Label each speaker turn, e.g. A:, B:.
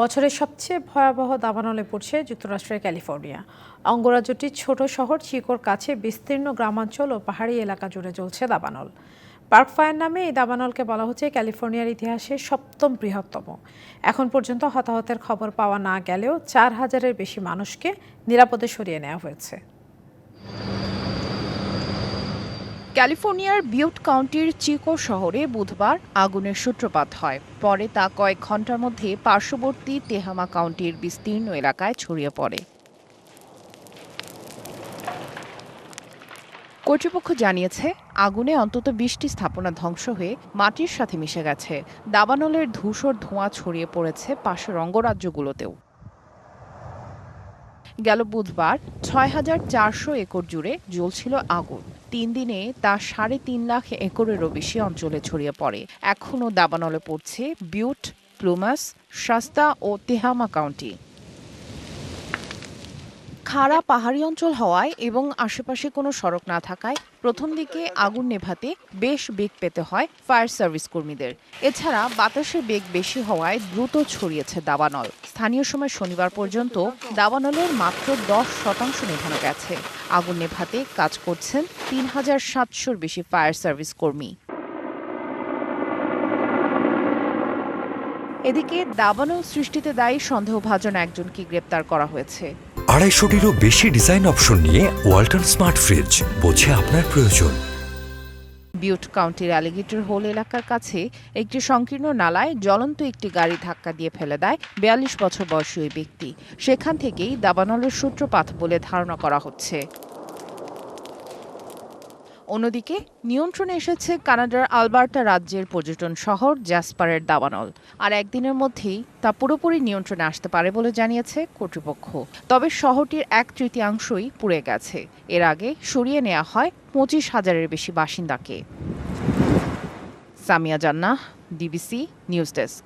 A: বছরের সবচেয়ে ভয়াবহ দাবানলে পড়ছে যুক্তরাষ্ট্রের ক্যালিফোর্নিয়া। অঙ্গরাজ্যটির ছোট শহর চিকোর কাছে বিস্তীর্ণ গ্রামাঞ্চল ও পাহাড়ি এলাকা জুড়ে চলছে দাবানল। পার্ক ফায়ার নামে এই দাবানলকে বলা হচ্ছে ক্যালিফোর্নিয়ার ইতিহাসে সপ্তম বৃহত্তম। এখন পর্যন্ত হতাহতের খবর পাওয়া না গেলেও চার হাজারের বেশি মানুষকে নিরাপদে সরিয়ে নেওয়া হয়েছে।
B: ক্যালিফোর্নিয়ার বিউট কাউন্টির চিকো শহরে বুধবার আগুনের সূত্রপাত হয়। পরে তা কয়েক ঘণ্টার মধ্যে পার্শ্ববর্তী তেহামা কাউন্টির বিস্তীর্ণ এলাকায় ছড়িয়ে পড়ে। কর্তৃপক্ষ জানিয়েছে, আগুনে অন্তত বিশটি স্থাপনা ধ্বংস হয়ে মাটির সাথে মিশে গেছে। দাবানলের ধূসর ধোঁয়া ছড়িয়ে পড়েছে পাশের অঙ্গরাজ্যগুলোতেও। গেল বুধবার ছয় হাজার চারশো একর জুড়ে জ্বলছিল আগুন। তিন দিনে তা সাড়ে তিন লাখ একরেরও বেশি অঞ্চলে ছড়িয়ে পড়ে। এখনও দাবানলে পড়ছে বিউট, প্লুমাস, শাস্তা ও তেহামা কাউন্টি। খাড়া পাহাড়ি অঞ্চল হওয়ায় এবং আশেপাশে কোনো সড়ক না থাকায় প্রথম দিকে আগুন নেভাতে বেশ বেগ পেতে হয় ফায়ার সার্ভিস কর্মীদের। এছাড়া বাতাসের বেগ বেশি হওয়ায় দ্রুত ছড়িয়েছে দাবানল। স্থানীয় সময় শনিবার পর্যন্ত দাবানলের মাত্র দশ শতাংশ নেভানো গেছে। আগুন নেভাতে কাজ করছেন তিন হাজার সাতশোর বেশি ফায়ার সার্ভিস কর্মী। এদিকে দাবানল সৃষ্টিতে দায়ী সন্দেহভাজন একজনকে গ্রেপ্তার করা হয়েছে।
C: আড়াইশোটিরও বেশি ডিজাইন অপশন নিয়ে ওয়ালটন স্মার্ট ফ্রিজ বোঝে আপনার প্রয়োজন।
B: বিউট কাউন্টির অ্যালিগেটর হোল এলাকার কাছে একটি সংকীর্ণ নালায় জ্বলন্ত একটি গাড়ি ধাক্কা দিয়ে ফেলে দেয় বিয়াল্লিশ বছর বয়সী ওই ব্যক্তি। সেখান থেকেই দাবানলের সূত্রপাত বলে ধারণা করা হচ্ছে। অন্যদিকে নিয়ন্ত্রণে এসেছে কানাডার আলবার্টা রাজ্যের পর্যটন শহর জ্যাসপারের দাবানল। আর একদিনের মধ্যেই তা পুরোপুরি নিয়ন্ত্রণে আসতে পারে বলে জানিয়েছে কর্তৃপক্ষ। তবে শহরটির এক তৃতীয়াংশই পুড়ে গেছে। এর আগে সরিয়ে নেওয়া হয় পঁচিশ হাজারের বেশি বাসিন্দাকে। সামিয়া জান্নাহ ডিবিসি নিউজ ডেস্ক।